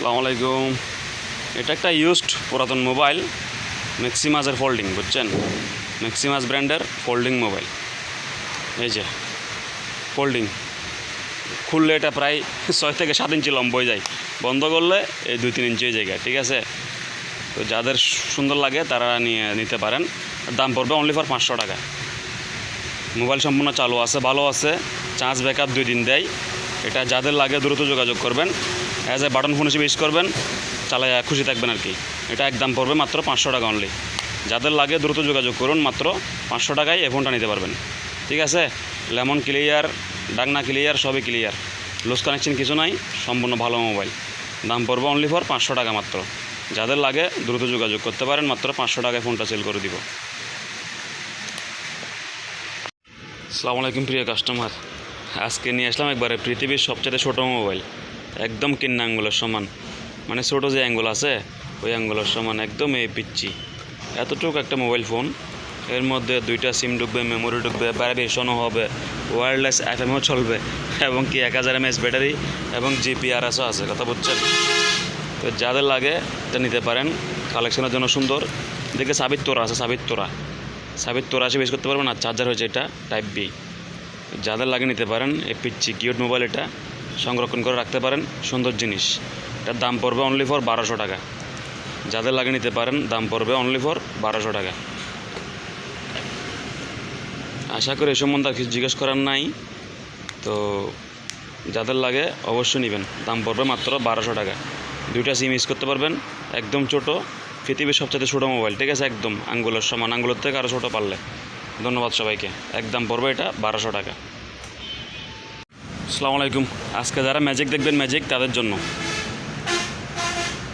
আসসালামু আলাইকুম। এটা একটা ইউজড পুরাতন মোবাইল ম্যাক্সিমাসের ফোল্ডিং বুঝছেন? ম্যাক্সিমাস ব্র্যান্ডের ফোল্ডিং মোবাইল এই যে ফোল্ডিং খুললে এটা প্রায় ছয় থেকে সাত ইঞ্চি লম্বা হয়ে যায়। বন্ধ করলে এই দুই তিন ইঞ্চি যায় ঠিক আছে? তো যাদের সুন্দর লাগে তারা নিয়ে নিতে পারেন। দাম পড়বে অনলি ফর পাঁচশো টাকা। মোবাইল সম্পূর্ণ চালু আছে, ভালো আছে। চার্জ ব্যাকআপ দুই দিন দেয়। এটা যাদের লাগে দ্রুত যোগাযোগ করবেন। অ্যাজ এ বাটন ফোন হিসেবে ইউজ করবেন চালায় খুশি থাকবেন আর কি। এটা একদম পড়বে মাত্র পাঁচশো টাকা অনলি যাদের লাগে দ্রুত যোগাযোগ করুন, মাত্র পাঁচশো টাকায় এই ফোনটা নিতে পারবেন। ঠিক আছে? লেমন ক্লিয়ার, ডাকনা ক্লিয়ার, সবই ক্লিয়ার। লুজ কানেকশন কিছু নাই, সম্পূর্ণ ভালো মোবাইল। দাম পড়বে অনলি ফর পাঁচশো টাকা মাত্র। যাদের লাগে দ্রুত যোগাযোগ করতে পারেন, মাত্র পাঁচশো টাকায় ফোনটা সেল করে দিব। আসসালামু আলাইকুম প্রিয় কাস্টমার আজকে নিয়ে আসলাম একবারে পৃথিবীর সবচেয়ে ছোটো মোবাইল। একদম কিন্না আঙ্গুলের সমান। মানে ছোটো যে অ্যাঙ্গুল আছে, ওই অ্যাঙ্গুলের সমান একদম এই পিচ্ছি এতটুকু একটা মোবাইল ফোন, এর মধ্যে দুইটা সিম ঢুকবে, মেমোরি ঢুকবে ভ্যারিয়েশনও হবে ওয়্যারলেস এফ এমও চলবে, এবং কি এক হাজার এমএস ব্যাটারি এবং জিপিআরএসও আছে, কথা বুঝছেন? তো যাদের লাগে, এটা নিতে পারেন। কালেকশনের জন্য সুন্দর। দেখে সাবিত তোরা আছে সাবিত তোরা সাবিত তোরা আসে বেশ করতে পারবেন আর চার্জার হয়েছে এটা টাইপ বি যাদের লাগে নিতে পারেন, এই পিচ্ছি কিউট মোবাইল এটা। সংরক্ষণ করে রাখতে পারেন। সুন্দর জিনিস। এটার দাম পড়বে অনলি ফর বারোশো টাকা। যাদের লাগে নিতে পারেন, দাম পড়বে অনলি ফর বারোশো টাকা। আশা করি এ সম্বন্ধে আর কিছু জিজ্ঞেস করার নাই। তো যাদের লাগে অবশ্যই নেবেন। দাম পড়বে মাত্র বারোশো টাকা। দুইটা সিম ইউজ করতে পারবেন। একদম ছোটো। পৃথিবীর সবচেয়ে ছোটো মোবাইল ঠিক আছে? একদম আঙ্গুলের সমান। আঙ্গুলের থেকে আরও ছোটো পারলে। ধন্যবাদ সবাইকে। একদম পড়বে এটা বারোশো টাকা। আসসালামু আলাইকুম। আজকে যারা ম্যাজিক দেখবেন ম্যাজিক তাদের জন্য।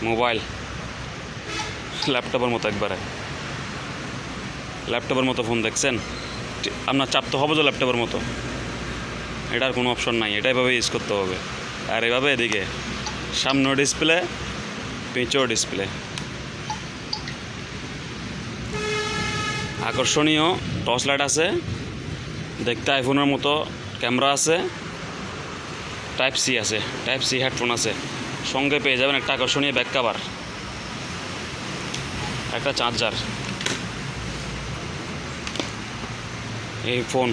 মোবাইল ল্যাপটপের মতো একবারে। ল্যাপটপের মতো ফোন দেখছেন? আপনার চাপ তো হবে তো ল্যাপটপের মতো। এটার কোনো অপশন নাই, এটা এভাবে ইউজ করতে হবে। আর এভাবে এদিকে সামনেও ডিসপ্লে পিছও ডিসপ্লে আকর্ষণীয় টর্চ লাইট আছে। দেখতে আইফোনের মতো ক্যামেরা আছে। টাইপ সি আছে টাইপ সি হেডফোন আছে। সঙ্গে পেয়ে যাবেন একটা আকর্ষণীয় ব্যাক কাভার একটা চার্জার এই ফোন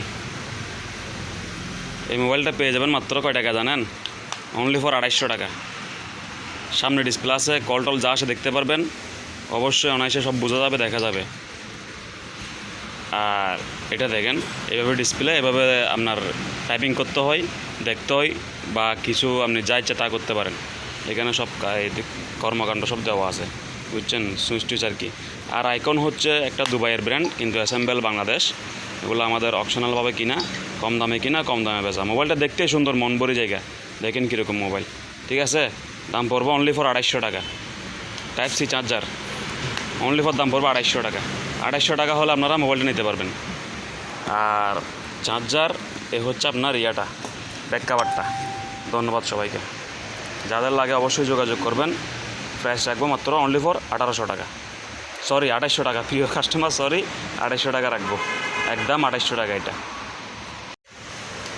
এই মোবাইলটা পেয়ে যাবেন মাত্র কয় টাকা জানেন? অনলি ফর আড়াইশো টাকা। সামনে ডিসপ্লে আছে কল টল যা আসে দেখতে পারবেন। অবশ্যই অনায়াসে সব বোঝা যাবে, দেখা যাবে। আর এটা দেখেন, এভাবে ডিসপ্লে এভাবে আপনার টাইপিং করতে হয়, দেখতে হয়, বা কিছু আপনি যা ইচ্ছা তা করতে পারেন। এখানে সব কর্মকাণ্ড সব দেওয়া আছে, বুঝছেন? সুইচ টুইচ আর কি? আর আইকন হচ্ছে একটা দুবাইয়ের ব্র্যান্ড কিন্তু অ্যাসেম্বল বাংলাদেশ। এগুলো আমাদের অপশনালভাবে কিনা, কম দামে কিনা, কম দামে বেচা। মোবাইলটা দেখতেই সুন্দর, মন ভরি জায়গা। দেখেন কীরকম মোবাইল। ঠিক আছে? দাম পড়বে অনলি ফর আড়াইশো টাকা। Type C charger only for দাম পড়বে আড়াইশো টাকা। আড়াইশো টাকা হলে আপনারা মোবাইলটা নিতে পারবেন। আর চার্জার, এ হচ্ছে আপনার ইয়াটা, ব্যাক কাভারটা। ধন্যবাদ সবাইকে। যাদের লাগে অবশ্যই যোগাযোগ করবেন। প্রাইস রাখব মাত্র অনলি ফর আঠারোশো টাকা। সরি আড়াইশো টাকা। প্রিয় কাস্টমার সরি আড়াইশো টাকা রাখব। একদম আড়াইশো টাকা এটা।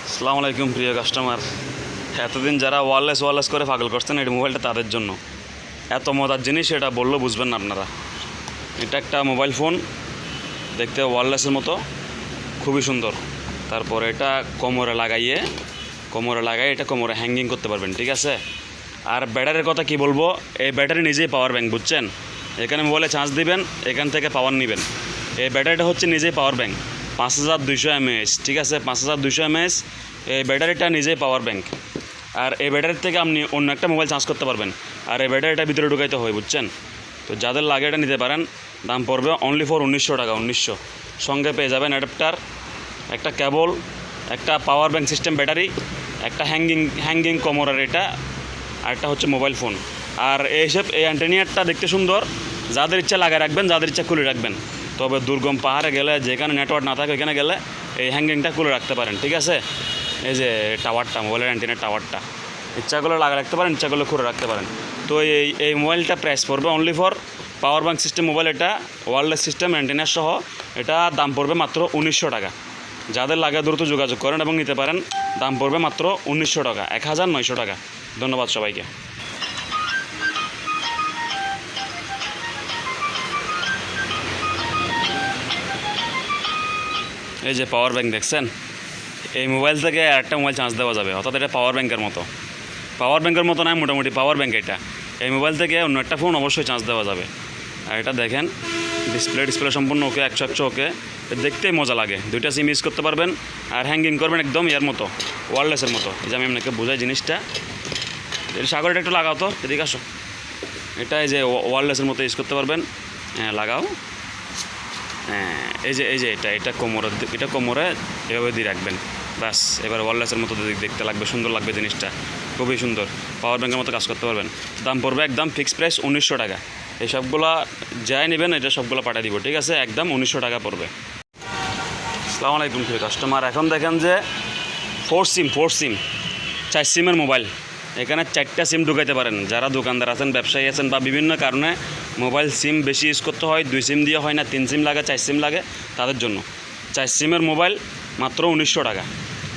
আসসালামু আলাইকুম, প্রিয় কাস্টমার এতদিন যারা ওয়ারলেস ওয়ারলেস করে পাগল করছেন, এই মোবাইলটা তাদের জন্য। এত মজার জিনিস, এটা বললেও বুঝবেন না আপনারা। এটা একটা মোবাইল ফোন, দেখতে ওয়ারলেসের মতো, খুবই সুন্দর। তারপর এটা কোমরে লাগাইয়ে, কোমরে লাগাই এটা কোমরে হ্যাঙ্গিং করতে পারবেন, ঠিক আছে? আর ব্যাটারির কথা কি বলব, এই ব্যাটারি নিজেই পাওয়ার ব্যাংক বুঝছেন? এখানে মোবাইলে চার্জ দিবেন, এখান থেকে পাওয়ার নেবেন। এই ব্যাটারিটা হচ্ছে নিজেই পাওয়ার ব্যাংক পাঁচ হাজার দুইশো এমএএস ঠিক আছে? পাঁচ হাজার দুইশো এমএএস এই ব্যাটারিটা নিজেই পাওয়ার ব্যাংক আর এই ব্যাটারির থেকে আপনি অন্য একটা মোবাইল চার্জ করতে পারবেন। আর এই ব্যাটারিটা ভিতরে ঢুকাইতে হয় বুঝছেন? তো যাদের লাগে এটা নিতে পারেন দাম পড়বে অনলি ফর উনিশশো টাকা, উনিশশো। সঙ্গে পেয়ে যাবেন অ্যাডাপ্টার একটা কেবল একটা পাওয়ার ব্যাঙ্ক সিস্টেম ব্যাটারি একটা হ্যাঙ্গিং হ্যাঙ্গিং কোমরের এটা, আর একটা হচ্ছে মোবাইল ফোন আর এইসব এই অ্যান্টেনিয়ারটা দেখতে সুন্দর। যাদের ইচ্ছা লাগায় রাখবেন, যাদের ইচ্ছা খুলে রাখবেন। তবে দুর্গম পাহাড়ে গেলে, যেখানে নেটওয়ার্ক না থাকে, ওইখানে গেলে এই হ্যাঙ্গিংটা খুলে রাখতে পারেন, ঠিক আছে? এই যে টাওয়ারটা মোবাইলের অ্যান্টেনার টাওয়ারটা ইচ্ছা করলে লাগা রাখতে পারেন, ইচ্ছা করলে খুলে রাখতে পারেন। তো এই এই মোবাইলটা প্রাইস পড়বে only for power bank system mobile এটা ওয়ারলেস সিস্টেম অ্যান্টেনার সহ, এটা দাম পড়বে মাত্র উনিশশো টাকা। যাদের লাগে দ্রুত যোগাযোগ করেন এবং নিতে পারেন, দাম পড়বে মাত্র উনিশশো টাকা, এক হাজার নয়শো টাকা। ধন্যবাদ সবাইকে। এই যে পাওয়ার ব্যাঙ্ক দেখছেন, এই মোবাইল থেকে একটা মোবাইল চার্জ দেওয়া যাবে, অর্থাৎ এটা পাওয়ার ব্যাঙ্কের মতো। পাওয়ার ব্যাঙ্কের মতো নয়, মোটামুটি পাওয়ার ব্যাঙ্ক এটা। এই মোবাইল থেকে অন্য একটা ফোন অবশ্যই চার্জ দেওয়া যাবে। আর এটা দেখেন ডিসপ্লে ডিসপ্লে সম্পূর্ণ ওকে, একশো একশো ওকে। দেখতেই মজা লাগে। দুইটা সিম ইউজ করতে পারবেন আর হ্যাঙ্গিং করবেন একদম ইয়ার মতো ওয়ারলেসের মতো। এই যে আমি আপনাকে বোঝাই জিনিসটা। এটা সাগরটা একটু লাগাও তো, এদিকে আসো। এটা এই যে ওয়ারলেসের মতো ইউজ করতে পারবেন। হ্যাঁ লাগাও। হ্যাঁ এই যে এই যে এটা এটা কোমরে এটা কোমরে এভাবে দিয়ে রাখবেন। ব্যাস, এবার ওয়ারলেসের মতো দেখ- দেখতে লাগবে, সুন্দর লাগবে জিনিসটা। খুবই সুন্দর। পাওয়ার ব্যাংকের মতো কাজ করতে পারবেন। দাম পড়বে একদম ফিক্স প্রাইস উনিশশো টাকা। এই সবগুলা যাই নেবেন, এটা সবগুলো পাঠিয়ে দিব, ঠিক আছে? একদম উনিশশো টাকা পড়বে। আসসালামু আলাইকুম প্রিয় কাস্টমার এখন দেখেন যে ফোর সিম ফোর সিম চার সিমের মোবাইল এখানে চারটা সিম ঢুকাইতে পারেন। যারা দোকানদার আছেন, ব্যবসায়ী আছেন বা বিভিন্ন কারণে মোবাইল সিম বেশি ইউজ করতে হয়, দুই সিম দিয়ে হয় না, তিন সিম লাগে, চার সিম লাগে, তাদের জন্য। চার সিমের মোবাইল মাত্র উনিশশো টাকা।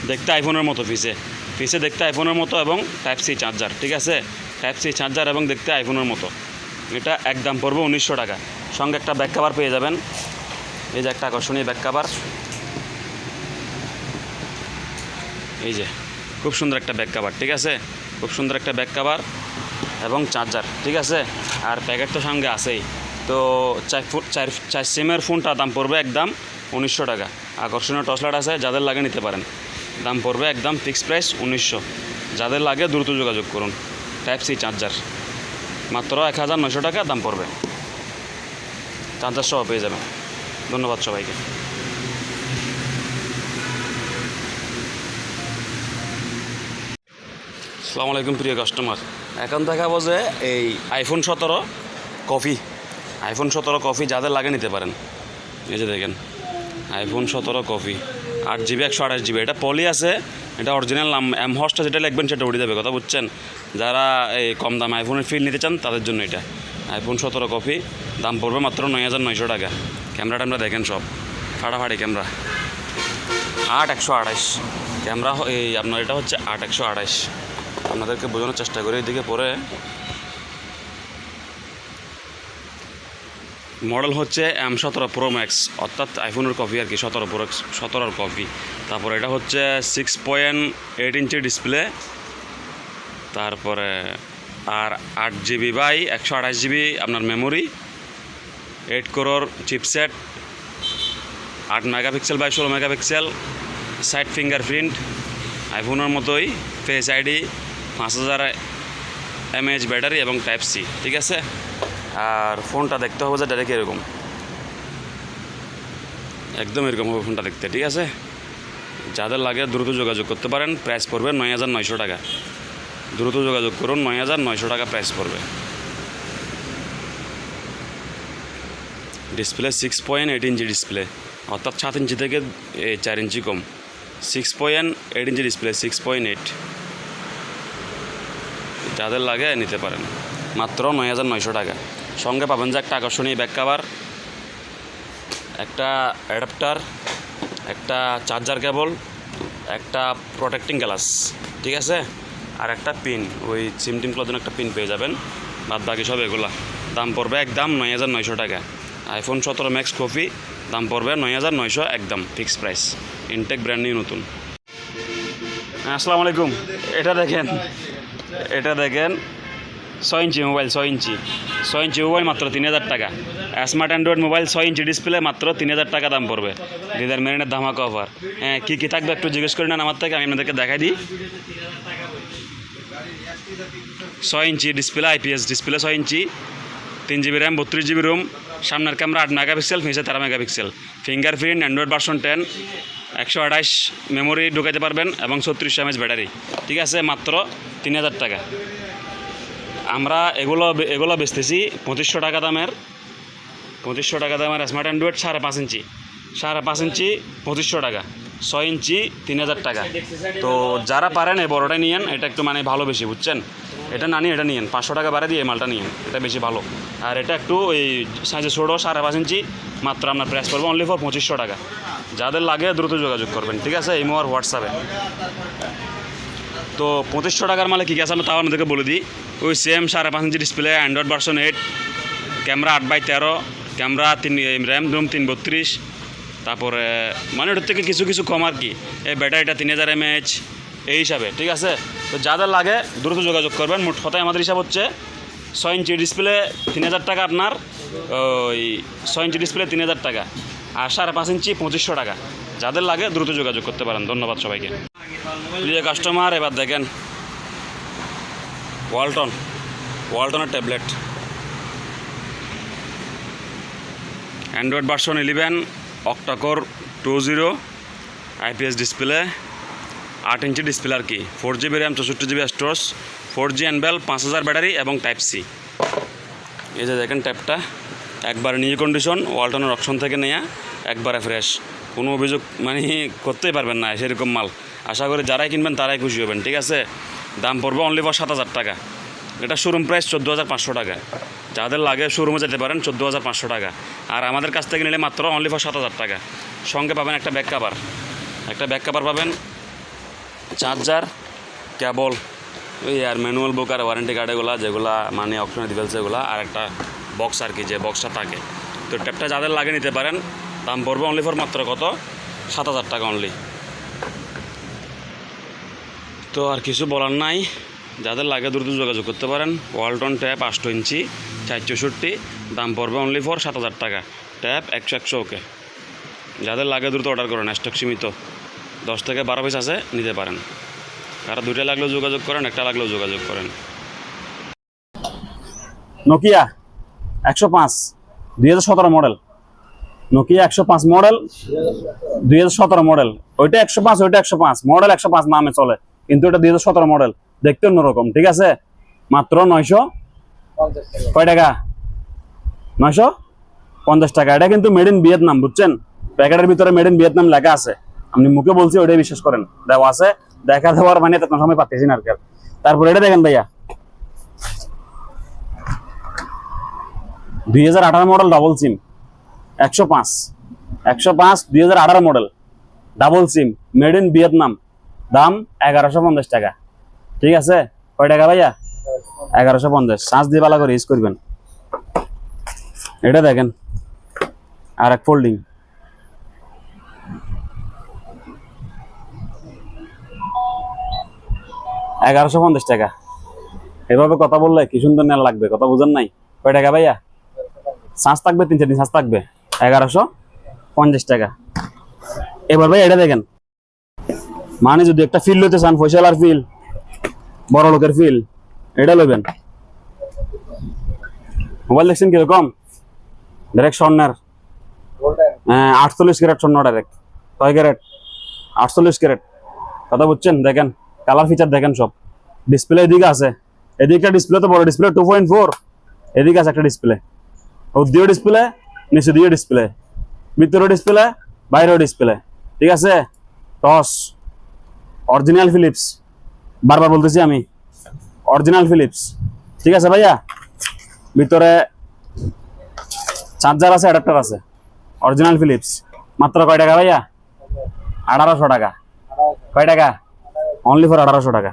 দেখতে আইফোনের মতো ফিসে ফিসে দেখতে আইফোনের মতো এবং টাইপ সি চার্জার ঠিক আছে? টাইপ সি চার্জার এবং দেখতে আইফোনের মতো। এটা একদম পড়বে উনিশশো টাকা। সঙ্গে একটা ব্যাক কাভার পেয়ে যাবেন। এই যে একটা আকর্ষণীয় ব্যাক কাভার এই যে, খুব সুন্দর একটা ব্যাক কাভার ঠিক আছে? খুব সুন্দর একটা ব্যাক কাভার এবং চার্জার ঠিক আছে? আর প্যাকেট তো সঙ্গে আছেই। তো চার চার চার সিমের ফোনটা দাম পড়বে একদম উনিশশো টাকা। আকর্ষণীয় টসলাট আছে, যাদের লাগে নিতে পারেন। দাম পড়বে একদম ফিক্স প্রাইস উনিশশো। যাদের লাগে দ্রুত যোগাযোগ করুন। টাইপ সি চার্জার মাত্র এক হাজার নয়শো টাকা দাম পড়বে। চার্জার সহ পেয়ে যাবেন। ধন্যবাদ সবাইকে। আসসালামু আলাইকুম প্রিয় কাস্টমার এখন দেখাবো যে এই আইফোন সতেরো কফি। আইফোন সতেরো কফি যাদের লাগে নিতে পারেন। এই যে দেখেন আইফোন সতেরো কফি। আট জিবি, একশো আঠাশ জিবি। এটা পলি আছে, এটা অরিজিনাল নাম এম হসটা যেটা লিখবেন সেটা উঠে যাবে, কথা বুঝছেন? যারা এই কম দাম আইফোনের ফিল নিতে চান, তাদের জন্য এটা। আইফোন সতেরো কপি দাম পড়বে মাত্র নয় হাজার নয়শো টাকা। ক্যামেরা ট্যামেরা দেখেন সব। ফাটাফাটি ক্যামেরা। আট একশো আঠাশ। ক্যামেরা এই আপনার এটা হচ্ছে আট একশো আঠাশ। আপনাদেরকে বোঝানোর চেষ্টা করি, এদিকে পরে মডেল হচ্ছে এম সতেরো প্রো ম্যাক্স অর্থাৎ আইফোনের কপি আর কি, সতেরো প্রো সতেরোর কপি তারপরে এটা হচ্ছে six point eight inch display তারপরে আর আট জিবি বাই একশো আঠাশ জিবি আপনার মেমোরি এইট কোরোর চিপসেট আট মেগাপিক্সেল বাই ষোলো মেগাপিক্সেল সাইড ফিঙ্গারপ্রিন্ট আইফোনের মতোই ফেস আইডি পাঁচ হাজার এমএএইচ ব্যাটারি এবং টাইপ সি ঠিক আছে? আর ফোনটা দেখতে হবে যে ডাইরেক্ট এরকম। একদম এরকম হবে ফোনটা দেখতে, ঠিক আছে? যাদের লাগে দ্রুত যোগাযোগ করতে পারেন প্রাইস পড়বে নয় হাজার নয়শো টাকা। দ্রুত যোগাযোগ করুন, নয় হাজার নয়শো টাকা প্রাইস পড়বে। Display six point eight inch display অর্থাৎ সাত ইঞ্চি থেকে চার ইঞ্চি কম। Six point eight inch display six point eight যাদের লাগে নিতে পারেন। মাত্র নয় হাজার নয়শো টাকা। সঙ্গে পাবেন যে একটা আকর্ষণীয় ব্যাক কাভার একটা অ্যাডাপ্টার একটা চার্জার কেবল একটা প্রোটেক্টিং গ্লাস ঠিক আছে? আর একটা পিন ওই সিম টিম জন্য একটা পিন পেয়ে যাবেন। বাদ বাকি সব এগুলা। দাম পড়বে একদম নয় হাজার নয়শো টাকা। আইফোন সতেরো ম্যাক্স কপি দাম পড়বে নয় হাজার নয়শো একদম fix price Intech brand new নতুন। হ্যাঁ, আসসালামু আলাইকুম। এটা দেখেন। এটা দেখেন। ছয় ইঞ্চি মোবাইল, ছয় ইঞ্চি। ছয় ইঞ্চি মোবাইল মাত্র তিন হাজার টাকা। স্মার্ট অ্যান্ড্রয়েড মোবাইল ছয় ইঞ্চি ডিসপ্লে মাত্র তিন হাজার টাকা দাম পড়বে। দিদার মেরিনের ধামাকা অফার হ্যাঁ কী কী থাকবে একটু জিজ্ঞেস করে নেন আমার থেকে, আমি আপনাদেরকে দেখাই দিই। ছয় ইঞ্চি ডিসপ্লে আইপিএস ডিসপ্লে ছয় ইঞ্চি, তিন জিবি র্যাম বত্রিশ জিবি রুম সামনের ক্যামেরা আট মেগাপিক্সেল ফিসে তেরো megapixel fingerprint android version ten একশো আঠাশ মেমোরি ঢুকাইতে পারবেন এবং ছত্রিশ এমএচ ব্যাটারি ঠিক আছে, মাত্র তিন হাজার টাকা। আমরা এগুলো এগুলো বেচতেছি পঁচিশশো টাকা দামের, পঁচিশশো টাকা দামের স্মার্ট অ্যান্ড্রয়েড সাড়ে পাঁচ ইঞ্চি। সাড়ে পাঁচ ইঞ্চি পঁচিশশো টাকা, ছয় ইঞ্চি তিন হাজার টাকা। তো যারা পারেন এই বড়োটা নিয়েন, এটা একটু মানে ভালো বেশি, বুঝছেন? এটা না নিয়ে এটা নিয়েন, পাঁচশো টাকা বাড়া দিয়ে এই মালটা নিয়েন, এটা বেশি ভালো। আর এটা একটু ওই সাইজে ছোটো, সাড়ে পাঁচ ইঞ্চি, মাত্র আপনার প্রাইস পড়বে অনলি ফর পঁচিশশো টাকা। যাদের লাগে দ্রুত যোগাযোগ করবেন, ঠিক আছে? ইমো আর হোয়াটসঅ্যাপে। তো পঁচিশশো টাকার মালে কী কী আছে আমি তাও আপনাদেরকে বলে দিই। ওই সেম সাড়ে পাঁচ inch display android version eight camera আট বাই তেরো ক্যামেরা তিন র্যাম রুম তিন বত্রিশ, তারপরে মানে ওটার থেকে কিছু কিছু কম আর কি। এই ব্যাটারিটা তিন হাজার এমএইচ এই হিসাবে, ঠিক আছে? তো যাদের লাগে, দ্রুত যোগাযোগ করবেন। মোট কথায় আমাদের হিসাব হচ্ছে ছয় ইঞ্চি ডিসপ্লে তিন হাজার টাকা আপনার, ওই ছয় ইঞ্চি ডিসপ্লে তিন হাজার টাকা। আর সাড়ে পাঁচ ইঞ্চি পঁচিশশো টাকা। যাদের লাগে দ্রুত যোগাযোগ করতে পারেন। ধন্যবাদ সবাইকে। প্রিয় কাস্টমার, এবার দেখেন Walton, ওয়ালটনের tablet. Android version eleven octacore two zero IPS display আট ইঞ্চি ডিসপ্লে আর কি। ফোর জিবি র্যাম চৌষট্টি জিবি স্টোরেজ ফোর জি অ্যান্ডবেল পাঁচ হাজার ব্যাটারি এবং টাইপ সি এই যে দেখেন ট্যাপটা একবার নিউ কন্ডিশন ওয়ালটনের অপশন থেকে নেওয়া একবারে ফ্রেশ কোনো অভিযোগ মানে করতেই পারবেন না সেরকম মাল। আশা করি যারাই কিনবেন তারাই খুশি হবেন, ঠিক আছে? দাম পড়বে অনলি ফর সাত হাজার টাকা। এটা শোরুম প্রাইস চোদ্দ হাজার পাঁচশো টাকা। যাদের লাগে শোরুমে যেতে পারেন, চোদ্দ হাজার পাঁচশো টাকা। আর আমাদের কাছ থেকে নিলে মাত্র অনলি ফর সাত হাজার টাকা। সঙ্গে পাবেন একটা ব্যাক কাভার একটা ব্যাক কাভার পাবেন চার্জার কেবল ওই আর ম্যানুয়াল বুক আর ওয়ারেন্টি কার্ড এগুলো, যেগুলো মানে অপশনে ফেলছে এগুলো আর একটা বক্স আর কি, যে বক্সটা থাকে। তো ট্যাপটা যাদের লাগে নিতে পারেন দাম পড়বে অনলি ফর মাত্র কত? সাত হাজার টাকা অনলি তো আর কিছু বলার নাই। যাদের লাগে দ্রুত যোগাযোগ করতে পারেন। ওয়ালটন ট্যাপ আষ্ট ইঞ্চি, চার চৌষট্টি, দাম পড়বে অনলি ফর সাত হাজার টাকা। ট্যাপ একশো একশো ওকে। যাদের লাগে দ্রুত অর্ডার করেন স্টক সীমিত। দশ থেকে বারো পিস আছে, নিতে পারেন। কারও দুইটা লাগলেও যোগাযোগ করেন, একটা লাগলেও যোগাযোগ করেন। নোকিয়া একশো পাঁচ, দুই হাজার সতেরো মডেল নোকিয়া একশো পাঁচ মডেল দুই হাজার সতেরো মডেল ওইটা একশো পাঁচ, ওইটা একশো পাঁচ। মডেল একশো পাঁচ নামে চলে, কিন্তু এটা দুই হাজার সতেরো মডেল দেখতে অন্যরকম, ঠিক আছে? মাত্র নয়শো কয় টাকা? নয়শো পঞ্চাশ টাকা। এটা কিন্তু মেড ইন ভিয়েতনাম বুঝছেন? প্যাকেটের ভিতরে মেড ইন ভিয়েতনাম লেখা আছে। আপনি মুখে বলছি, ওইটাই বিশ্বাস করেন। দেওয়া আছে, দেখা দেওয়ার মানে তখন সময় পাচ্ছি না আর। তারপর এটা দেখেন ভাইয়া। দুই হাজার আঠারো মডেল ডাবল সিম একশো পাঁচ। একশো পাঁচ, দুই হাজার আঠারো model double SIM made in Vietnam দাম এগারোশো পঞ্চাশ টাকা। ঠিক আছে? কয় টাকা ভাইয়া? এগারোশো পঞ্চাশ। চার্জ দিয়ে ভালো করে ইউজ করবেন। এটা দেখেন। আর এক ফোল্ডিং এগারোশো পঞ্চাশ টাকা। এভাবে কথা বললে কি সুন্দর নেওয়া লাগবে, কথা বুঝেন নাই। কয় টাকা ভাইয়া? শ্বাস থাকবে, তিন চার দিন শ্বাস থাকবে। এগারোশো পঞ্চাশ টাকা। এবার ভাই এটা দেখেন। মানে যদি একটা ফিল লইতে চান ফয়সালার ফিল বড় লোকের ফিল এটা লইবেন। মোবাইল দেখছেন কীরকম? ডাইরেক্ট স্বর্ণের। হ্যাঁ আটচল্লিশ ক্যারেট স্বর্ণ ডাইরেক্ট ছয় ক্যারেট? আটচল্লিশ ক্যারেট। কথা বুঝছেন? দেখেন কালার ফিচার দেখেন সব। ডিসপ্লে এদিকে আছে। এদিকে ডিসপ্লে তো বড় ডিসপ্লে টু পয়েন্ট ফোর এদিকে আছে একটা ডিসপ্লে ও ডিসপ্লে নিচে দিয়ে ডিসপ্লে ভিতরে ডিসপ্লে বাইরেও ডিসপ্লে ঠিক আছে? টস অরিজিনাল ফিলিপস বারবার বলতেছি আমি অরিজিনাল ফিলিপস ঠিক আছে ভাইয়া? ভিতরে চার্জার আছে অ্যাডাপ্টার আছে অরিজিনাল ফিলিপস মাত্র কয় টাকা ভাইয়া? আঠারোশো টাকা। কয় টাকা? অনলি ফর আঠারোশো টাকা।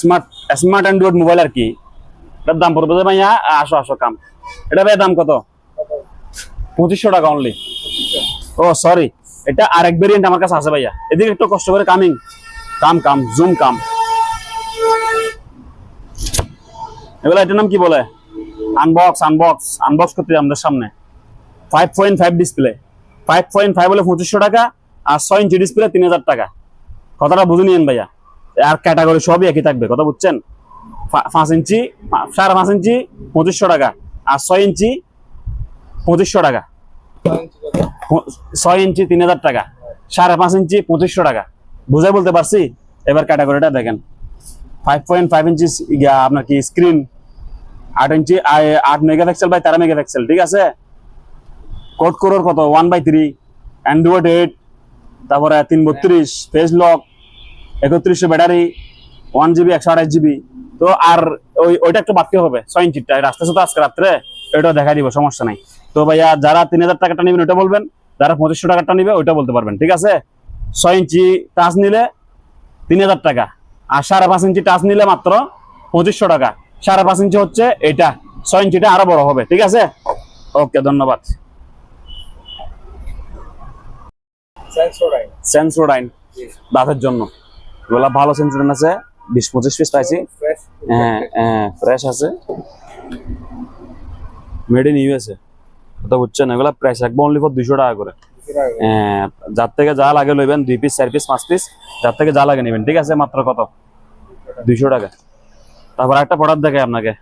স্মার্ট স্মার্ট অ্যান্ড্রয়েড মোবাইল আর কি। এটার দাম পড়বে ভাইয়া আসো আসো, কাম। এটা ভাই দাম কত? পঁচিশশো টাকা অনলি ও সরি এটা আরেক ভেরিয়েন্ট আমার কাছে আছে ভাইয়া। এদিকে একটু কষ্ট করে কামিং কাম কাম জুম কাম। এগুলো এটার নাম কি বলে? আনবক্স আনবক্স আনবক্স করতে আমাদের সামনে। Five point five display five point five হলে পঁচিশশো টাকা, আর ছয় ইঞ্চি ডিসপ্লে তিন হাজার টাকা। কথাটা বুঝে নিয়েন ভাইয়া। আর ক্যাটাগরি সবই একই থাকবে, কথা বুঝছেন? পাঁচ ইঞ্চি সাড়ে পাঁচ ইঞ্চি, পঁচিশশো টাকা। আর ছয় ইঞ্চি, পঁচিশশো টাকা। ছয় ইঞ্চি তিন হাজার টাকা। সাড়ে পাঁচ ইঞ্চি, পঁচিশশো টাকা। বুঝাই বলতে পারছি? এবার ক্যাটাগরিটা দেখেন। ফাইভ পয়েন্ট ফাইভ ইঞ্চি আপনার কি স্ক্রিন আট ইঞ্চি আট মেগাপিক্সেল বাই তেরো মেগাপিক্সেল, ঠিক আছে? কোড কোরোর কত? One by three android eight তারপরে তিন বত্রিশ ফেস লক একত্রিশশো ব্যাটারি ওয়ান জিবি একশো আঠাশ জিবি তো আর ওই ওইটা একটু বাড়তে হবে ছয় ইঞ্চিটা রাস্তা তো আজকে রাত্রে ওইটা দেখা দিব সমস্যা নাই। তো ভাইয়া যারা তিন হাজার টাকাটা নেবেন ওইটা বলবেন। যারা পঁচিশশো টাকাটা নিবে ওইটা বলতে পারবেন ঠিক আছে? ছয় ইঞ্চি টাচ নিলে তিন হাজার টাকা আর সাড়ে পাঁচ ইঞ্চি টাচ নিলে মাত্র পঁচিশশো টাকা। সাড়ে পাঁচ ইঞ্চি হচ্ছে এটা ছয় ইঞ্চিটা আরও বড় হবে ঠিক আছে? ওকে ধন্যবাদ। সেন্সোডাইন সেন্সোডাইন দাঁতের জন্য। এগুলা ভালো সেন্সোডাইন আছে। বিশ পঁচিশ পিস পাইছি। হ্যাঁ হ্যাঁ ফ্রেশ আছে। মেড ইন ইউএসএ কথা বুঝছেন এগুলা প্রাইস রাখব অনলি ফর দুইশো টাকা করে। হ্যাঁ, যার থেকে যা লাগে লইবেন দুই পিস চার পিস পাঁচ পিস যার থেকে যা লাগে নেবেন ঠিক আছে? মাত্র কত? দুইশো টাকা। তারপর একটা প্রোডাক্ট দেখে আপনাকে।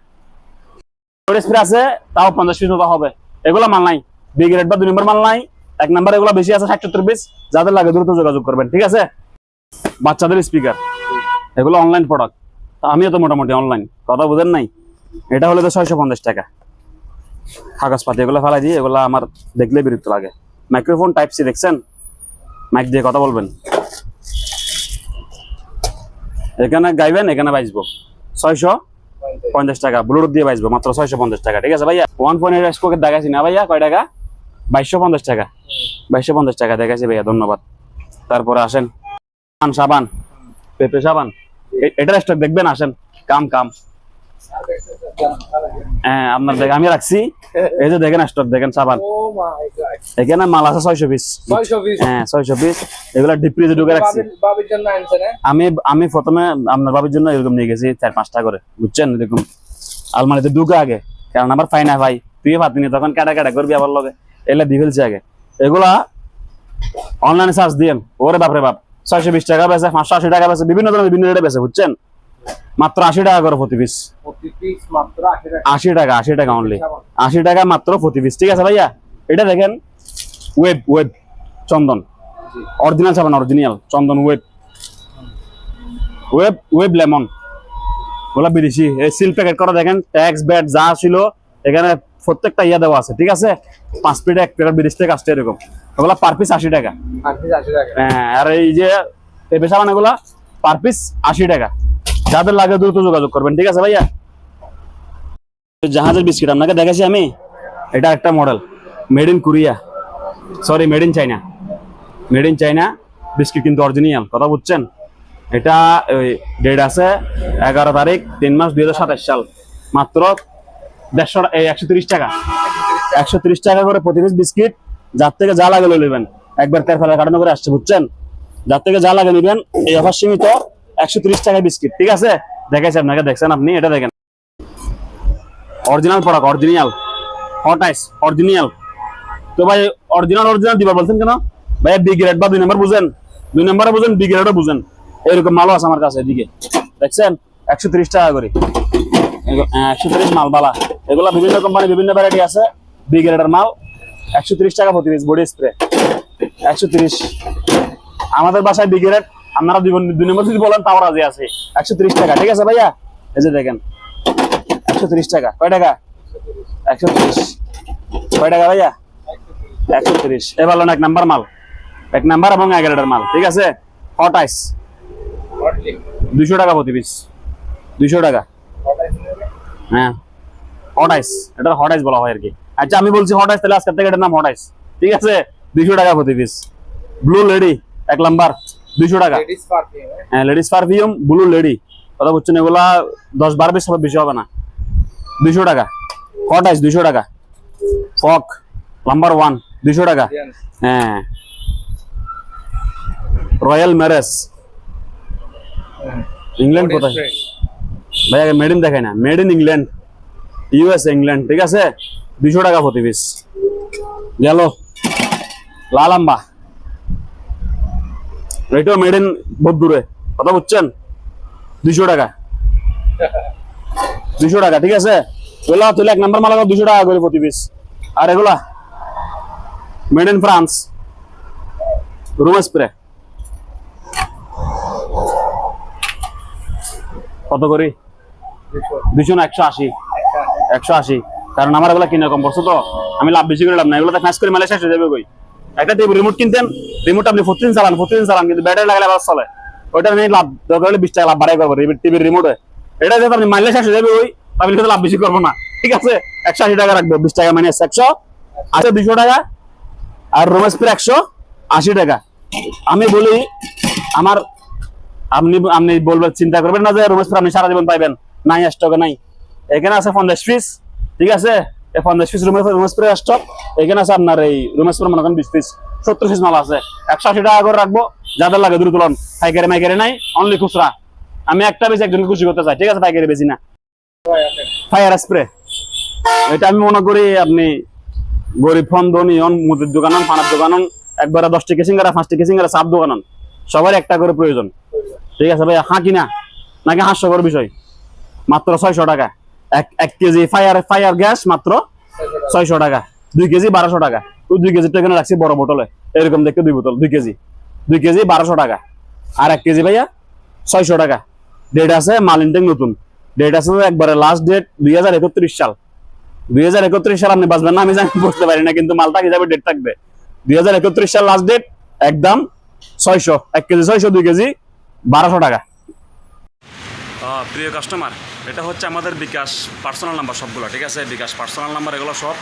আছে তাও পঞ্চাশ পিস মতো হবে। এগুলো মাল নাই। বিগ রেট বা দুই নম্বর মাল নাই। এক নম্বর এগুলো বেশি আছে ষাট সত্তর পিস যাদের লাগে দ্রুত যোগাযোগ করবেন ঠিক আছে? বাচ্চাদের স্পিকার এগুলো অনলাইন প্রোডাক্ট আমিও তো মোটামুটি অনলাইন কথা বুঝেন নাই? এটা হলে তো ছয়শো পঞ্চাশ টাকা। কাগজপাতি এগুলো ফেলাই দিই এগুলো আমার দেখলে বিরক্ত লাগে। মাইক্রোফোন টাইপ সি দেখছেন? মাইক দিয়ে কথা বলবেন। এখানে গাইবেন, এখানে বাজবো। ছয়শো পঞ্চাশ টাকা ব্লুটুথ দিয়ে বাজবো, মাত্র ছয়শো পঞ্চাশ টাকা, ঠিক আছে ভাইয়া? ওয়ান এইট স্পোকের দেখাচ্ছি না ভাইয়া, কয় টাকা? বাইশশো পঞ্চাশ টাকা। বাইশশো পঞ্চাশ টাকা দেখাচ্ছি ভাইয়া, ধন্যবাদ। তারপরে আসেন। সাবান। পেঁপে সাবান। এটার স্টক দেখবেন আসেন। কাম কাম। হ্যাঁ আপনার দেখে আমি রাখছি। এই যে দেখেন স্টক দেখেন সাবান। এখানে মাল আছে ছয়শো পিস হ্যাঁ ছয়শো পিস এগুলা ডিপ ফ্রিজে ঢুকে রাখছি। হ্যাঁ? আমি আমি প্রথমে আপনার বাবির জন্য এরকম নিয়ে গেছি চার পাঁচটা করে। বুঝছেন? এরকম আলমারিতে ঢুকে আগে। কারণ আমার ফাইনা ভাই তুই পাতিনি তখন কাটা কাটা করবি আবার লগে? এলে দিয়ে ফেলছি আগে। এগুলা অনলাইনে সার্চ দিয়েন। ওরে বাপরে বাপ। ছয়শো বিশ টাকা বেছে পাঁচশো আশি টাকা বেছে বিভিন্ন ধরনের বিভিন্ন রেটে বেছে বুঝছেন? মাত্র আশি টাকা করে প্রতি পিস প্রতি পিস মাত্র 80 টাকা। আশি টাকা আশি টাকা অনলি আশি টাকা মাত্র প্রতি পিস ঠিক আছে ভাইয়া? এটা দেখেন ওয়েব ওয়েব চন্দন। অরিজিনাল সাবান অরিজিনাল চন্দন ওয়েব ওয়েব ওয়েব লেমন ওগুলা বিদেশি। এই সিল প্যাকেট করা দেখেন ট্যাক্স ব্যাট যা ছিল এখানে প্রত্যেকটা ইয়া দেওয়া আছে ঠিক আছে? পাঁচ প্লেট এক প্লেট বিদেশ থেকে আসছে এরকম। ওগুলা পার পিস আশি টাকা। আর পিস 80 টাকা। হ্যাঁ, আর এই যে পেঁপে সাবান এগুলা পার পিস আশি টাকা। যাদের লাগে দ্রুত যোগাযোগ করবেন ঠিক আছে ভাইয়া? জাহাজের বিস্কিট আপনাকে দেখাচ্ছি আমি। এটা একটা model made in Korea sorry made in China made in China biscuit কিন্তু অরিজিনাল কথা বুঝছেন? এটা ওই ডেট আছে এগারো তারিখ তিন মাস দুই হাজার সাতাশ সাল। মাত্র দেড়শো এই একশো তিরিশ টাকা। একশো তিরিশ টাকা করে প্রতি পিস বিস্কিট। যার থেকে যা লাগে নেবেন। একবার তের ফেলা কাটানো করে আসছে, বুঝছেন? যার থেকে যা লাগে নেবেন, এই অফার সীমিত একশো তিরিশ টাকা বিস্কিট, ঠিক আছে? দেখেছি আপনাকে, দেখছেন আপনি? এটা দেখেন। Original product original. Hot ice original. তো ভাই, অরিজিনাল অরিজিনাল দিবার বলছেন কেন? ভাই বি গ্রেড বা দুই নম্বর বুঝেন। দুই নম্বরে বুঝেন বি গ্রেডও বুঝেন। এরকম মালও আছে আমার কাছে এদিকে। দেখছেন? একশো তিরিশ টাকা করে। একশো তিরিশ মাল বালা এগুলা বিভিন্ন কোম্পানি বিভিন্ন ভ্যারাইটি আছে। বি গ্রেডের মাল একশো টাকা প্রতি পিস বডি স্প্রে একশো আমাদের বাসায় বি গ্রেড আপনারা দুই দুই নম্বর যদি বলেন, তাও রাজি আছে। একশো টাকা, ঠিক আছে ভাইয়া? এই যে দেখেন, একশো টাকা। কয় টাকা? একশো কয় টাকা ভাইয়া? একশো তিরিশ। এবার এক নাম্বার মাল। এক নাম্বার এবং এগারোটার মাল, ঠিক আছে? হট আইস দুইশো টাকা প্রতি পিস দুইশো টাকা। হ্যাঁ। হট আইস এটা হট আইস বলা হয় আর কি। আচ্ছা আমি বলছি হট আইস তাহলে আজকের থেকে এটার নাম হট আইস ঠিক আছে? দুইশো টাকা প্রতি পিস ব্লু লেডি এক নাম্বার দুইশো টাকা। হ্যাঁ লেডিস পারফিউম ব্লু লেডি কথা বুঝছেন এগুলা দশ বারো পিস হবে বেশি হবে না। দুইশো টাকা। হট আইস দুইশো টাকা। ফক নাম্বার ওয়ান দুইশো টাকা। হ্যাঁ। রয়্যাল ম্যারেজ ইংল্যান্ড কোথায়? ভাইয়া মেড ইন দেখায় না। Made in England US England ঠিক আছে? দুইশো টাকা প্রতি পিস গেল। লালাম্বা এটাও মেড ইন বহুত দূরে। কথা বুঝছেন? দুইশো টাকা। দুইশো টাকা, ঠিক আছে? এগুলা তুলে, এক নাম্বার মালা দুইশো টাকা করে প্রতি পিস আর এগুলা made in France room spray কত করি? দুইশো না, একশো আশি। একশো আশি। কারণ আমার এগুলো কিনে কম পড়ছে তো। আমি লাভ বেশি করে লাভ না এগুলো ম্যাচ করে মেলে শেষ হয়ে যাবে কই? একটা টিভি রিমোট কিনতেন রিমোট আপনি প্রতিদিন চালান প্রতিদিন চালান, কিন্তু ব্যাটারি লাগালে আবার চলে। ওইটা আমি লাভ, দরকার হলে বিশ টাকা লাভ বাড়াই পাবো টিভির রিমোটে এটা যেহেতু আপনি মাইলে শেষ হয়ে যাবে ওই আপনি কিন্তু লাভ বেশি করব না। ঠিক আছে? একশো আশি টাকা রাখব, বিশ টাকা মানে একশো, আছে দুইশো টাকা, আর রোমেস স্প্রে একশো আশি টাকা। আমি বলি, আমার আপনি আপনি বলবেন চিন্তা করবেন না যে রোমেশ আপনি সারা জীবন পাইবেন। নাই স্টকে নাই। এখানে আছে পঞ্চাশ পিস ঠিক আছে? পঞ্চাশ পিস রুমের রুম স্প্রে স্টক এখানে আছে আপনার এই রুম স্প্রে মনে করেন বিশ পিস সত্তর পিস মাল আছে। একশো আশি টাকা করে রাখব, যাদের লাগে দ্রুত লন পাইকারি মাইকারি নাই অনলি খুচরা। আমি একটা বেশি একজনকে খুশি করতে চাই, ঠিক আছে? পাইকারি বেশি না। ফায়ার স্প্রে এটা আমি মনে করি আপনি গরিব ফোন ধনী হন, মুদির দোকান হন, পানার দোকান হন, একবারে দশ টিকে সিঙ্গারা, পাঁচ টিকে সিঙ্গারা সাত দোকান হন। সবার একটা করে প্রয়োজন। ঠিক আছে ভাই হাঁ কিনা নাকি হাস্যকর বিষয়? মাত্র ছয়শো টাকা। এক কেজি ফায়ার ফায়ার গ্যাস মাত্র ছয়শো টাকা। দুই কেজি বারোশো টাকা। দুই কেজি এখানে রাখছি বড় বোতলে। এরকম দেখতে দুই বোতল, দুই কেজি। দুই কেজি বারোশো টাকা। আর এক কেজি ভাইয়া ছয়শো টাকা। ডেট আছে মাল নতুন। ডেট আছে একবারে লাস্ট ডেট দুই হাজার একত্রিশ সাল। দুই হাজার একত্রিশ সাল আপনি বাঁচবেন না, আমি জানি, বুঝতে পারি না, কিন্তু মালটা হিসাবে ডেট থাকবে। দুই হাজার একত্রিশ সাল লাস্ট ডেট একদম ছয়শো। এক কেজি ছয়শো, দুই কেজি বারোশো টাকা। প্রিয় কাস্টমার এটা হচ্ছে আমাদের বিকাশ পার্সোনাল নাম্বার সবগুলো, ঠিক আছে? বিকাশ পার্সোনাল নাম্বার এগুলো সব।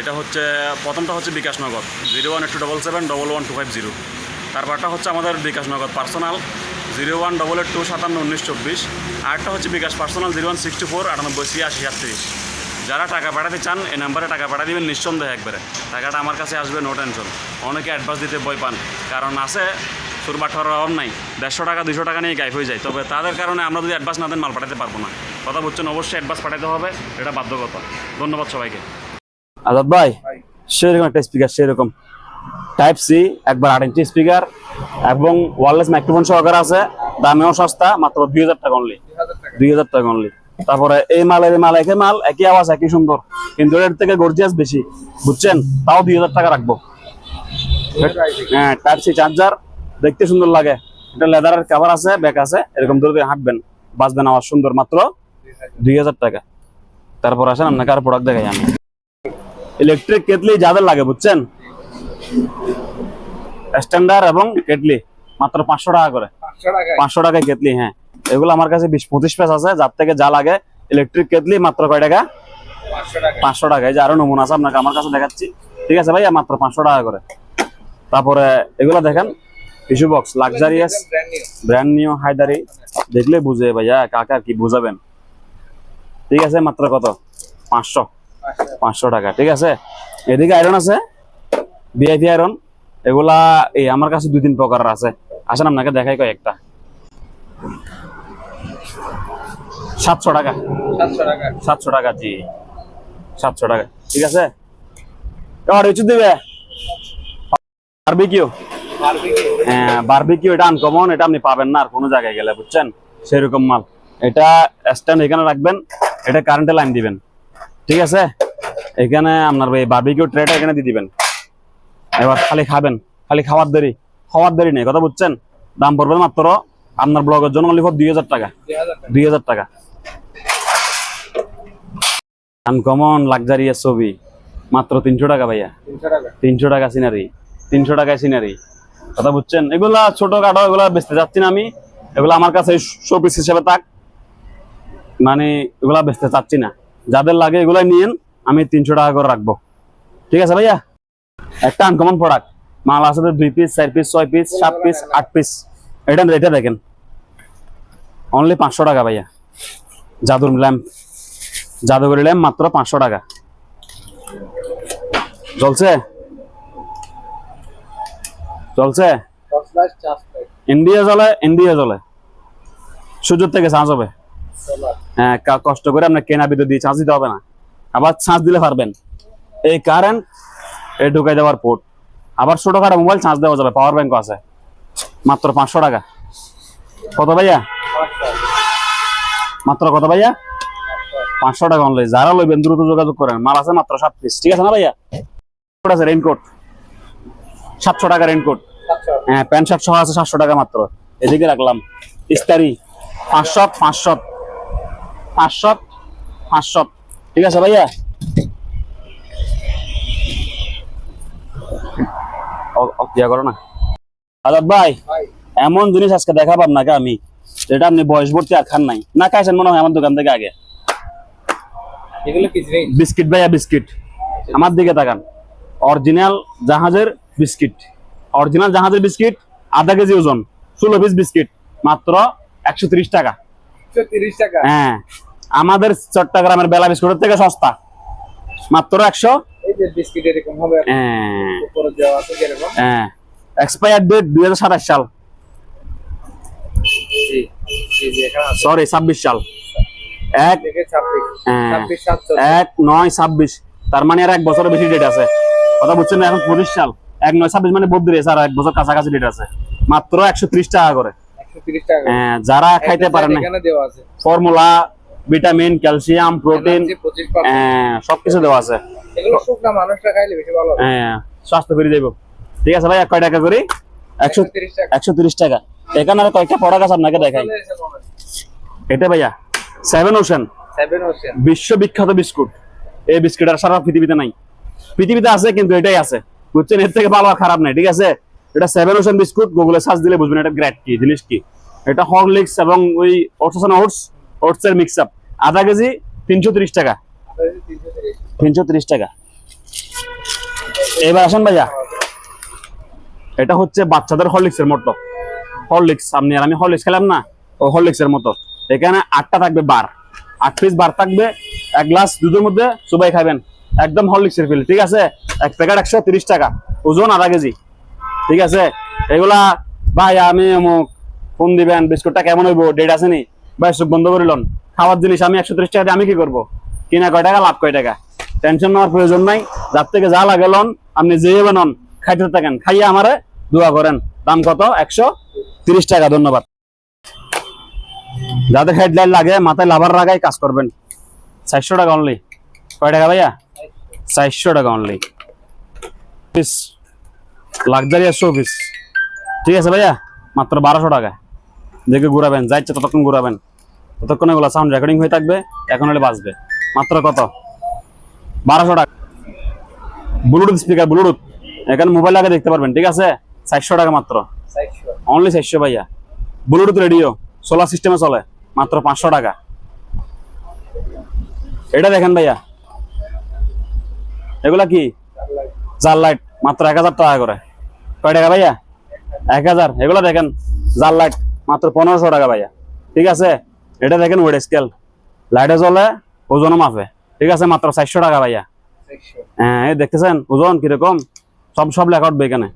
এটা হচ্ছে, প্রথমটা হচ্ছে bKash Nagad zero one two double seven, double one two five zero. তারপরটা হচ্ছে আমাদের bKash Nagad personal zero one double eight two সাতান্ন উনিশ চব্বিশ। আরেকটা হচ্ছে bKash personal zero one sixty four, আটানব্বই, ছিয়াশি, সাতত্রিশ। যারা টাকা পাঠাতে চান, এই নাম্বারে টাকা পাঠিয়ে দিবেন নিঃসন্দেহে একবারে। টাকাটা আমার কাছে আসবে নো টেনশন অনেকে অ্যাডভান্স দিতে ভয় পান। কারণ আছে সুরবাঠার অভাব নাই। দেড়শো টাকা দুশো টাকা নিয়ে গাইব হয়ে যায়। তবে তাদের কারণে আমরা যদি অ্যাডভান্স না দেন মাল পাঠাতে পারব না। কথা বলছেন অবশ্যই অ্যাডভান্স পাঠাতে হবে। এটা বাধ্যকতা ধন্যবাদ সবাইকে। আজাদ ভাই সেরকম একটা স্পিকার সেরকম। টাইপ সি একবার আট ইঞ্চি স্পিকার এবং ওয়ারলেস মাইক্রোফোন সহকারে আছে। দামেও সস্তা মাত্র দুই হাজার টাকা অনলি দুই হাজার টাকা অনলি তারপরে এই মালের এই মাল একই মাল একই আওয়াজ একই সুন্দর। কিন্তু এর থেকে গর্জিয়াস বেশি। বুঝছেন? তাও দুই হাজার টাকা রাখব। হ্যাঁ টাইপ সি চার্জার দেখতে সুন্দর লাগে। এটা লেদারের কাভার আছে ব্যাগ আছে এরকম ধরে হাঁটবেন। বাঁচবেন আমার সুন্দর মাত্র দুই হাজার টাকা। তারপর আসেন আপনাকে আর প্রোডাক্ট দেখাই আমি। ইলেকট্রিক কেটলি যাদের লাগে বুঝছেন? স্ট্যান্ডার্ড এবং কেটলি মাত্র পাঁচশো টাকা করে। পাঁচশো টাকায়। কেটলি হ্যাঁ। এগুলো আমার কাছে বিশ পঁচিশ পিস আছে যার থেকে যা লাগে ইলেকট্রিক কেটলি মাত্র কয় টাকা? পাঁচশো টাকা পাঁচশো টাকা এই যে আরও নমুনা আছে আপনাকে আমার কাছে দেখাচ্ছি। ঠিক আছে ভাইয়া মাত্র পাঁচশো টাকা করে। তারপরে এগুলো দেখেন tissue box luxurious brand new Haidari দেখলে বুঝে ভাইয়া কাকা কি বুঝাবেন। ঠিক আছে, মাত্র কত? পাঁচশো। পাঁচশো টাকা, ঠিক আছে? এদিকে আয়রন আছে ভিআইপি আয়রন এগুলা, এই, আমার কাছে দুই, তিন প্রকারের আছে। আসেন, আপনাকে দেখাই কয়েকটা। সাতশো টাকা। সাতশো টাকা, জি। সাতশো টাকা, ঠিক আছে? আর কিছু দিবে। বারবিকিউ হ্যাঁ বারবিকিউ এটা আনকমন এটা আপনি পাবেন না আর কোনো জায়গায় গেলে, বুঝছেন? সেরকম মাল। এটা স্ট্যান্ড এখানে রাখবেন, এটা কারেন্টে লাইন দিবেন। ঠিক আছে? এখানে আপনার এই বারবিকিউ ট্রেটা এখানে দিয়ে দিবেন। এবার খালি খাবেন, খালি খাওয়ার দেরি খাওয়ার দেরি নেই, কথা বুঝছেন? দাম পড়বে মাত্র আপনার ব্লগের জন্য অনলি দুই হাজার টাকা। দুই হাজার টাকা। আনকমন লাক্সারিয়াস ছবি। মাত্র তিনশো টাকা ভাইয়া। তিনশো টাকা। সিনারি তিনশো টাকায় সিনারি কথা বুঝছেন? এগুলা ছোট কাটো এগুলা বেচতে চাচ্ছি না আমি। এগুলো আমার কাছে শো পিস হিসেবে থাক। মানে এগুলা বেচতে চাচ্ছি না। যাদের লাগে এগুলা নিয়েন, আমি তিনশো টাকা করে রাখব। ঠিক আছে ভাইয়া? একটা আনকমন প্রোডাক্ট মাল আছে দুই পিস চার পিস ছয় পিস সাত পিস আট পিস এটা এটা দেখেন। অনলি পাঁচশো টাকা ভাইয়া। জাদুর ল্যাম্প। জাদুঘরি ল্যাম্প মাত্র পাঁচশো টাকা। চলছে চলছে? ইন্ডিয়া চলে ইন্ডিয়া চলে। সূর্য থেকে চার্জ হবে। হ্যাঁ কষ্ট করে আপনার কেনা বিদ্যুৎ দিয়ে চার্জ দিতে হবে না। আবার চার্জ দিলে পারবেন। এই কারেন্ট এই ঢুকাই দেওয়ার পোর্ট আবার ছোটখাটো মোবাইল চার্জ দেওয়া যাবে পাওয়ার ব্যাংকও আছে। মাত্র পাঁচশো টাকা। কত ভাইয়া? মাত্র কত ভাইয়া? পাঁচশো টাকা অনলাইন যারা লইবেন দ্রুত যোগাযোগ করেন। মাল আছে মাত্র সাত পিস ঠিক আছে না ভাইয়া? কোট আছে রেইনকোট সাতশো টাকা রেইনকোট সাতশো হ্যাঁ প্যান্ট শার্ট সহ আছে সাতশো টাকা মাত্র। এদিকে রাখলাম। ইস্তারি পাঁচশো পাঁচশো পাঁচশো পাঁচশো ঠিক আছে ভাইয়া? ইয়া করো না। আজাদ ভাই এমন জিনিস আজকে দেখাবো আপনাকে আমি যেটা আপনি বয়স ভর্তি আর খান নাই। না খাইছেন মনে হয় আমার দোকান থেকে আগে। বিস্কিট ভাইয়া বিস্কিট। আমার দিকে তাকান। অরিজিনাল জাহাজের বিস্কিট। অরিজিনাল জাহাজের বিস্কিট আধা কেজি ওজন ষোলো পিস বিস্কিট মাত্র একশো তিরিশ টাকা। টাকা? হ্যাঁ আমাদের চট্টগ্রামের বেলা বিস্কুটের থেকে সস্তা। মাত্র একশো। হবে হ্যাঁ। যেরকম। হ্যাঁ এক্সপায়ার ডেট দুই হাজার সাতাশ সাল। সরি ছাব্বিশ সাল। এক হ্যাঁ। এক নয় ছাব্বিশ। তার মানে আর এক বছরের বেশি ডেট আছে। কথা বুঝছেন না এখন পঁচিশ সাল এক নয় ছাব্বিশ মানে বদলে আর এক বছর কাছাকাছি ডেট আছে। মাত্র একশো ত্রিশ টাকা করে। হ্যাঁ, যারা খাইতে পারে না। ফর্মুলা ভিটামিন ক্যালসিয়াম প্রোটিন হ্যাঁ, সবকিছু দেওয়া আছে। হ্যাঁ স্বাস্থ্য ফিরে দেবো। ঠিক আছে ভাই এক কয় টাকা করি? একশো একশো তিরিশ টাকা। এখানে আর কয়েকটা পড়া গাছ আপনাকে দেখাই। এটা ভাইয়া সেভেন ওশান সেভেন ওশন বিশ্ববিখ্যাত বিস্কুট। এই বিস্কুট আর সারা পৃথিবীতে নাই। পৃথিবীতে আছে, কিন্তু এটাই আছে। বুঝছেন? এর থেকে ভালো খারাপ নাই, ঠিক আছে? এটা সেভেন ওশান বিস্কুট গুগলে সার্চ দিলে বুঝবেন এটা গ্রেট কি, জিনিস কি। এটা হরলিক্স এবং ওই ওটস ওটস এর মিক্স আপ আধা কেজি, তিনশো তিরিশ টাকা। তিনশো তিরিশ টাকা। এবার আসেন ভাইয়া। এটা হচ্ছে বাচ্চাদের হরলিক্স এর মতো। হরলিক্স আপনি আর আমি হরলিক্স খেলাম না? ও হরলিক্স এর মতো। এখানে আটটা থাকবে বার। আট পিস বার থাকবে, এক গ্লাস দুধের মধ্যে, সবাই খাবেন। একদম হরলিক্স এর ফিল ঠিক আছে? এক প্যাকেট একশো তিরিশ টাকা, ওজন আধা কেজি, ঠিক আছে? এগুলা, ভাই, আমি অমুক ফোন দিবেন, বিস্কুটটা কেমন হইব ডেট আছে নি? ভাই চোখ বন্ধ করিলন খাওয়ার জিনিস, আমি একশো ত্রিশ টাকা দিয়ে আমি কি করব? কিনা কয় টাকা, লাভ কয় টাকা? টেনশন নেওয়ার প্রয়োজন নাই, যার থেকে যা লাগে লন, আপনি যে নন খাইতে থাকেন, খাইয়ে আমারে দোয়া করেন, দাম কত? একশো তিরিশ টাকা, ধন্যবাদ। যাদের হেডলাইট লাগে, মাথায় লাভার লাগাই কাজ করবেন। চারশো টাকা অনলি কয় টাকা ভাইয়া? চারশো টাকা only piece luxury show piece ঠিক আছে ভাইয়া? মাত্র বারোশো টাকা। দেখে ঘুরাবেন যা ইচ্ছে ততক্ষণ ঘুরাবেন। ততক্ষণ এগুলো সাউন্ড রেকর্ডিং হয়ে থাকবে এখন হলে বাজবে। মাত্র কত? বারোশো টাকা। ব্লুটুথ স্পিকার ব্লুটুথ এখানে মোবাইল আগে দেখতে পারবেন ঠিক আছে? চারশো টাকা মাত্র। অনলি চারশো ভাইয়া। ব্লুটুথ রেডিও সোলার সিস্টেমে চলে। মাত্র পাঁচশো টাকা। এটা দেখেন ভাইয়া। এগুলা কি? জাল লাইট মাত্র এক হাজার টাকা করে। কয় টাকা ভাইয়া? এক হাজার। এগুলা দেখেন জাল লাইট মাত্র পনেরোশো টাকা ভাইয়া। ঠিক আছে? এটা দেখেন ওয়েট স্কেল লাইটে জ্বলে ওজনও মাপে। ঠিক আছে? মাত্র চারশো টাকা ভাইয়া। হ্যাঁ এই দেখতেছেন? ওজন কীরকম? সব সব লেখা উঠবে এখানে।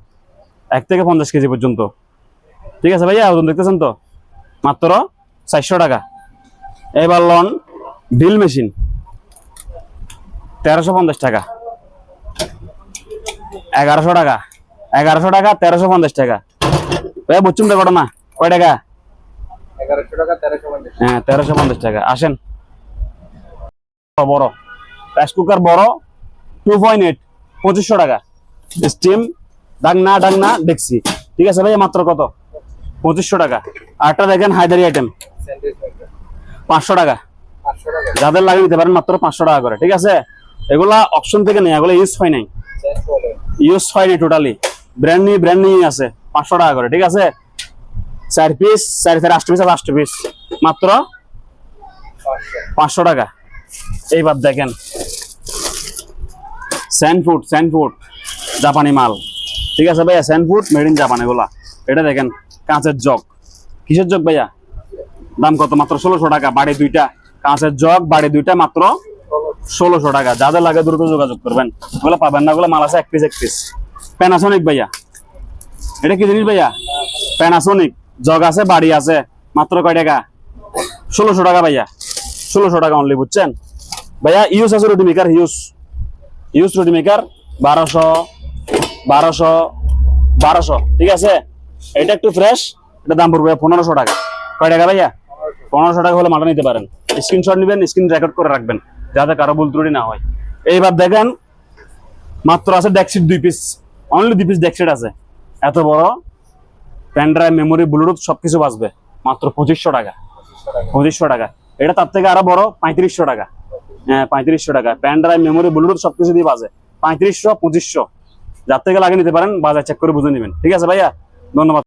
এক থেকে পঞ্চাশ কেজি পর্যন্ত। ঠিক আছে ভাইয়া? ওজন দেখতেছেন তো? মাত্র চারশো টাকা। এবার লন ড্রিল মেশিন তেরোশো পঞ্চাশ টাকা। এগারোশো টাকা। এগারোশো টাকা তেরোশো পঞ্চাশ টাকা। ভাইয়া বুঝছুন তো ঘটনা? কয় টাকা? হ্যাঁ তেরোশো পঞ্চাশ টাকা। আসেন। বড় রাইস কুকার বড় টু পয়েন্ট এইট পঁচিশশো টাকা। স্টিম ডাকনা ডাকনা দেখছি ঠিক আছে ভাই মাত্র কত? পঁচিশশো টাকা। আরটা দেখেন হায়দারি আইটেম পাঁচশো টাকা। যাদের লাগিয়ে নিতে পারেন মাত্র পাঁচশো টাকা করে ঠিক আছে? এগুলা অপশন থেকে নেই এগুলো ইউজ হয় নাই। ইউজ হয়নি totally brand new brand new আছে, পাঁচশো টাকা করে, ঠিক আছে? চার পিস চার চার আষ্ট পিস আর আষ্ট পিস মাত্র পাঁচশো টাকা। এইবার দেখেন। স্যান্ডফুড স্যান্ডফুড জাপানি মাল। ঠিক আছে ভাইয়া স্যান্ডফুড মেড ইন জাপান এগুলা। এটা দেখেন, কাঁচের জগ। কিসের জগ ভাইয়া? দাম কত? মাত্র ষোলোশো টাকা, বাড়ি দুইটা। কাঁচের জগ, বাড়ি দুইটা, মাত্র ষোলোশো টাকা। যাদের লাগে দ্রুত যোগাযোগ করবেন। ওগুলো পাবেন না ওগুলো মাল আছে এক পিস এক পিস প্যানাসনিক ভাইয়া। এটা কি জিনিস ভাইয়া? প্যানাসনিক জগ আছে, বাড়ি আছে, মাত্র কয় টাকা? ষোলোশো টাকা ভাইয়া। ষোলোশো টাকা অনলি বুঝছেন? ভাইয়া ইউজ আছে রুটি মেকার ইউজ ইউজ রুটি মেকার বারোশো বারোশো বারোশো। ঠিক আছে? এটা একটু ফ্রেশ এটা দাম পড়বে পনেরোশো টাকা। কয় টাকা ভাইয়া? পনেরোশো টাকা হলে মাটা নিতে পারেন। স্ক্রিনশট নেবেন স্ক্রিন রেকর্ড করে রাখবেন। যাতে কারও ভুল ত্রুটি না হয়। এইবার দেখেন, মাত্র আছে ডেকশিট দুই পিস অনলি দুই পিস ডেকশিট আছে। এত বড় পেন ড্রাইভ মেমোরি ব্লুটুথ সবকিছু বাঁচবে। মাত্র পঁচিশশো টাকা। পঁচিশশো টাকা। এটা তার থেকে আরও বড়, পঁয়ত্রিশশো টাকা। হ্যাঁ পঁয়ত্রিশশো টাকা। প্যান ড্রাইভ মেমোরি ব্লুটুথ সবকিছু দিয়ে বাজে। পঁয়ত্রিশশো, পঁচিশশো। যার থেকে লাগিয়ে নিতে পারেন, বাজার চেক করে বুঝে নেবেন। ঠিক আছে ভাইয়া? ধন্যবাদ।